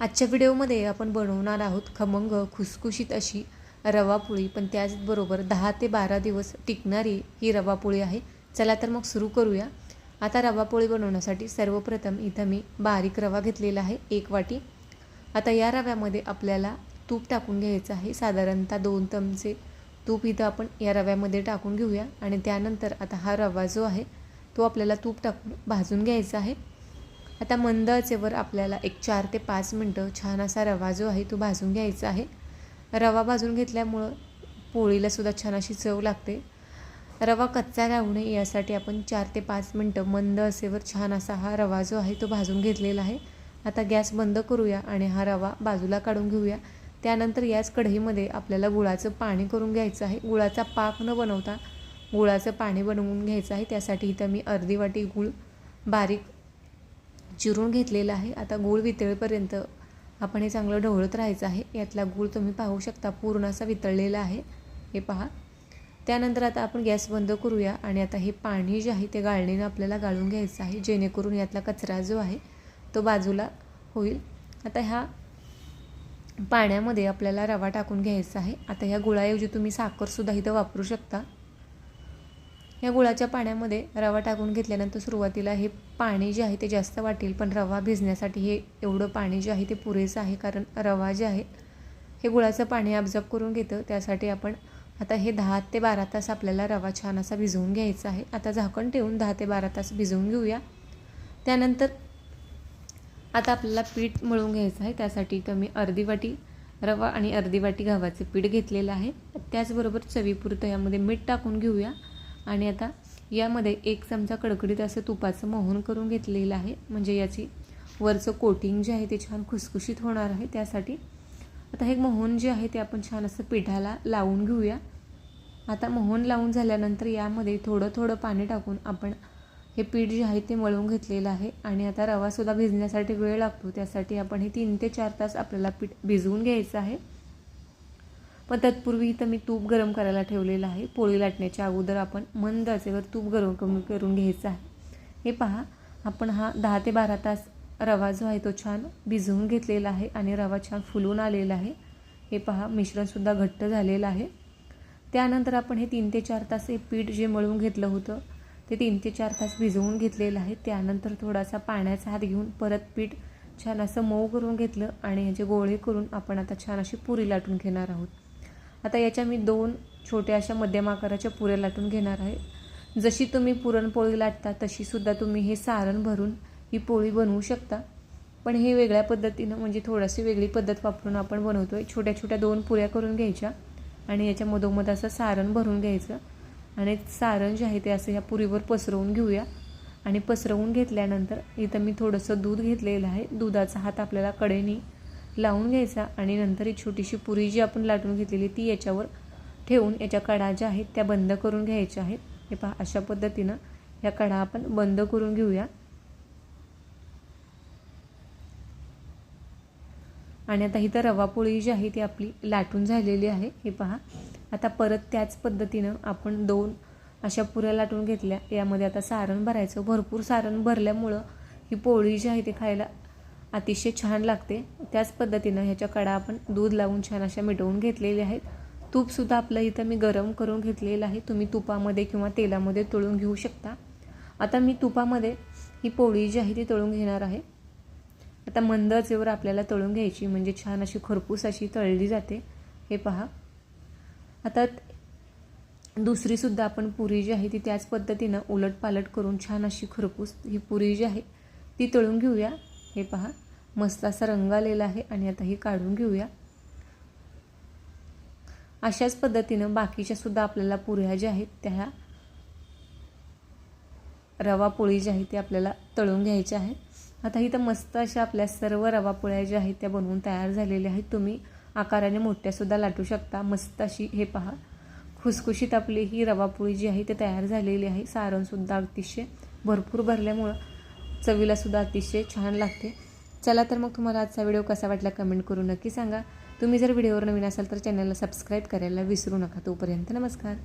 आजच्या व्हिडिओमध्ये आपण बनवणार आहोत खमंग खुसखुशीत अशी रवा पोळी. पण त्याचबरोबर दहा ते बारा दिवस टिकणारी ही रवा पोळी आहे. चला तर मग सुरू करूया. आता रवा पोळी बनवण्यासाठी सर्वप्रथम इथं मी बारीक रवा घेतलेला आहे एक वाटी. आता या रव्यामध्ये आपल्याला तूप टाकून घ्यायचं आहे. साधारणतः दोन चमचे तूप इथं आपण या रव्यामध्ये टाकून घेऊया. आणि त्यानंतर आता हा रवा जो आहे तो आपल्याला तूप टाकून भाजून घ्यायचा आहे. आता मंद आचेवर आपल्याला एक चार ते पाच मिनटं छान असा रवा जो आहे तो भाजून घ्यायचा आहे. रवा भाजून घेतल्यामुळं पोळीलासुद्धा छान अशी चव लागते. रवा कच्चा राहू नये यासाठी आपण चार ते पाच मिनटं मंद असेवर छान असा हा रवा जो आहे तो भाजून घेतलेला आहे. आता गॅस बंद करूया आणि हा रवा बाजूला काढून घेऊया. त्यानंतर याच कढईमध्ये आपल्याला गुळाचं पाणी करून घ्यायचं आहे. गुळाचा पाक न बनवता गुळाचं पाणी बनवून घ्यायचं आहे. त्यासाठी इथं मी अर्धी वाटी गूळ बारीक चिरून घेतलेलं आहे. आता गूळ वितळेपर्यंत आपण हे चांगलं ढवळत राहायचं आहे. यातला गूळ तुम्ही पाहू शकता. पूर्ण असा वितळलेला आहे. हे पहा. त्यानंतर आता आपण गॅस बंद करूया आणि आता हे पाणी जे आहे ते गाळणीनं आपल्याला गाळून घ्यायचं आहे. जेणेकरून यातला कचरा जो आहे तो बाजूला होईल. आता ह्या पाण्यामध्ये आपल्याला रवा टाकून घ्यायचा आहे. आता ह्या गुळाऐवजी तुम्ही साखरसुद्धा इथं वापरू शकता. या गुळाच्या पाण्यामध्ये रवा टाकून घेतल्यानंतर सुरुवातीला हे पाणी जे आहे ते जास्त वाटेल पण रवा भिजण्यासाठी हे एवढं पाणी जे आहे ते पुरेसं आहे कारण रवा जे आहे हे गुळाचं पाणी अब्झॉर्ब करून घेतं. त्यासाठी आपण आता हे दहा ते बारा तास आपल्याला रवा छान असा भिजवून घ्यायचा आहे. आता झाकण ठेवून दहा ते बारा तास भिजवून घेऊया. त्यानंतर आता आपल्याला पीठ मळून घ्यायचं आहे. त्यासाठी कमी अर्धी वाटी रवा आणि अर्धी वाटी गव्हाचे पीठ घेतलेलं आहे. त्याचबरोबर चवीपुरतं यामध्ये मीठ टाकून घेऊया. आणि आता यामध्ये एक चमचा कडकडीत असं तुपाचं मोहन करून घेतलेलं आहे. म्हणजे याची वरचं कोटिंग जे आहे ते छान खुसखुशीत होणार आहे. त्यासाठी आता हे मोहन जे आहे ते आपण छान असं पिठाला लावून घेऊया. आता मोहन लावून झाल्यानंतर यामध्ये थोडं थोडं पाणी टाकून आपण हे पीठ जे आहे ते मळून घेतलेलं आहे. आणि आता रवासुद्धा भिजण्यासाठी वेळ लागतो. त्यासाठी आपण हे तीन ते चार तास आपल्याला पीठ भिजवून घ्यायचं आहे. पण तत्पूर्वी इथं मी तूप गरम करायला ठेवलेलं आहे. पोळी लाटण्याच्या अगोदर आपण मंद आचेवर तूप गरम कमी करून घ्यायचं आहे. हे पहा आपण हा दहा ते बारा तास रवा जो आहे तो छान भिजवून घेतलेला आहे आणि रवा छान फुलून आलेला आहे. हे पहा मिश्रणसुद्धा घट्ट झालेलं आहे. त्यानंतर आपण हे तीन ते चार तास हे पीठ जे मळून घेतलं होतं ते तीन ते चार तास भिजवून घेतलेलं आहे. त्यानंतर थोडासा पाण्याचा हात घेऊन परत पीठ छान असं मऊ करून घेतलं आणि ह्याचे गोळे करून आपण आता छान अशी पुरी लाटून घेणार आहोत. आता याच्या मी दोन छोट्या अशा मध्यम आकाराच्या पुऱ्या लाटून घेणार आहे. जशी तुम्ही पुरणपोळी लाटता तशीसुद्धा तुम्ही हे सारण भरून ही पोळी बनवू शकता. पण हे वेगळ्या पद्धतीनं म्हणजे थोडीशी वेगळी पद्धत वापरून आपण बनवतो आहे छोट्या छोट्या दोन पुऱ्या करून घ्यायच्या आणि याच्या मधोमध असं सारण भरून घ्यायचं. आणि सारण जे आहे ते असं ह्या पुरीवर पसरवून घेऊया. आणि पसरवून घेतल्यानंतर इथं मी थोडंसं दूध घेतलेलं आहे. दुधाचा हात आपल्याला कडेनी लावून घ्यायचा आणि नंतर ही छोटीशी पुरी जी आपण लाटून घेतलेली ती याच्यावर ठेवून याच्या कडा ज्या आहेत त्या बंद करून घ्यायच्या आहेत. हे पहा अशा पद्धतीनं या कडा आपण बंद करून घेऊया. आणि आता ही तर रवा पोळी जी आहे ती आपली लाटून झालेली आहे. हे पहा आता परत त्याच पद्धतीनं आपण दोन अशा पुऱ्या लाटून घेतल्या. यामध्ये आता सारण भरायचं भरपूर सारण भरल्यामुळं ही पोळी जी आहे ती खायला अतिशय छान लागते. त्याच पद्धतीनं ह्याच्या कडा आपण दूध लावून छान अशा मिटवून घेतलेल्या आहेत. तूपसुद्धा आपलं इथं मी गरम करून घेतलेलं आहे. तुम्ही तुपामध्ये किंवा तेलामध्ये तळून घेऊ शकता. आता मी तुपामध्ये ही पोळी जी आहे ती तळून घेणार आहे. आता मंद आचेवर आपल्याला तळून घ्यायची म्हणजे छान अशी खरपूस अशी तळली जाते. हे पहा. आता दुसरीसुद्धा आपण पुरी जी आहे ती त्याच पद्धतीनं उलटपालट करून छान अशी खरपूस ही पुरी जी आहे ती तळून घेऊया. हे पहा मस्त असा रंग आलेला आहे आणि आता ही काढून घेऊया. अशाच पद्धतीनं बाकीच्या सुद्धा आपल्याला पुऱ्या ज्या आहेत त्या रवा पोळी जी आहे ती आपल्याला तळून घ्यायच्या आहेत. आता इथं मस्त अशा आपल्या सर्व रवा पोळ्या ज्या आहेत त्या बनवून तयार झालेल्या आहेत. तुम्ही आकाराने मोठ्यासुद्धा लाटू शकता. मस्त अशी हे पहा खुसखुशीत आपली ही रवा पोळी जी आहे ते तयार झालेली आहे. सारणसुद्धा अतिशय भरपूर भरल्यामुळं चवीलासुद्धा अतिशय छान लागते. चला तर मग तुम्हाला आजचा व्हिडिओ कसा वाटला कमेंट करून नक्की सांगा. तुम्ही जर व्हिडिओवर नवीन असाल तर चॅनलला सबस्क्राईब करायला विसरू नका. तोपर्यंत नमस्कार.